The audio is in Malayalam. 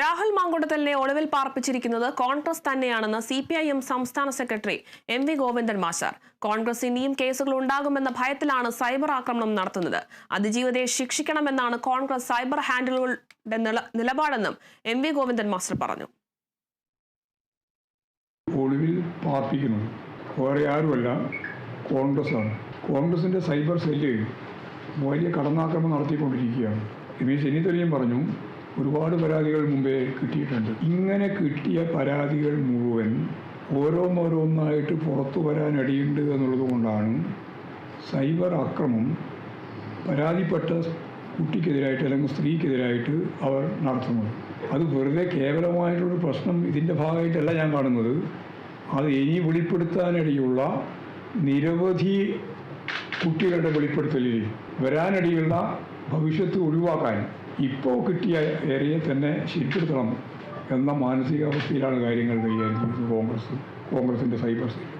രാഹുൽ മാങ്കുടത്തലിനെ ഒളിവിൽ പാർപ്പിച്ചിരിക്കുന്നത് കോൺഗ്രസ് തന്നെയാണെന്ന് സി പി ഐ എം സംസ്ഥാന secretary M V Govindan master Congress ഇനിയും കേസുകൾ ഉണ്ടാകുമെന്ന ഭയത്തിലാണ് സൈബർ ആക്രമണം നടത്തുന്നത്. അതിജീവിതയെ ശിക്ഷിക്കണമെന്നാണ് കോൺഗ്രസ് സൈബർ ഹാൻഡിലുകളുടെ നില- നിലപാടെന്നും എം വി ഗോവിന്ദൻ മാസ്റ്റർ പറഞ്ഞു. ഒളിവിൽ പാർപ്പിക്കുന്നത് വേറെ ആരുമല്ല കോൺഗ്രസ്സാണ്. കോൺഗ്രസിന്റെ സൈബർ സെല്ല് വലിയ കടന്നാക്രമണം നടത്തിക്കൊണ്ടിരിക്കുകയാണ്. രമേശ് ചെന്നിത്തലയും പറഞ്ഞു ഒരുപാട് പരാതികൾ മുമ്പേ കിട്ടിയിട്ടുണ്ട്. ഇങ്ങനെ കിട്ടിയ പരാതികൾ മുഴുവൻ ഓരോന്നോരോന്നായിട്ട് പുറത്തു വരാനിടയുണ്ട് എന്നുള്ളത് കൊണ്ടാണ് സൈബർ ആക്രമം പരാതിപ്പെട്ട കുട്ടിക്കെതിരായിട്ട് അല്ലെങ്കിൽ സ്ത്രീക്കെതിരായിട്ട് അവർ നടത്തുന്നത്. അത് വെറുതെ കേവലമായിട്ടുള്ളൊരു പ്രശ്നം ഇതിന്റെ ഭാഗമായിട്ടല്ല ഞാൻ കാണുന്നത്. അത് ഇനി വെളിപ്പെടുത്താനിടയുള്ള നിരവധി കുട്ടികളുടെ വെളിപ്പെടുത്തലിൽ വരാനിടയുള്ള ഭവിഷ്യത്ത് ഒഴിവാക്കാൻ ഇപ്പോൾ കിട്ടിയ ഏരിയയെ തന്നെ ശരിപ്പെടുത്തണം എന്ന മാനസികാവസ്ഥയിലാണ് കാര്യങ്ങൾ കൈകാര്യം ചെയ്യുന്നത് കോൺഗ്രസ് കോൺഗ്രസിന്റെ സൈബർ സെൽ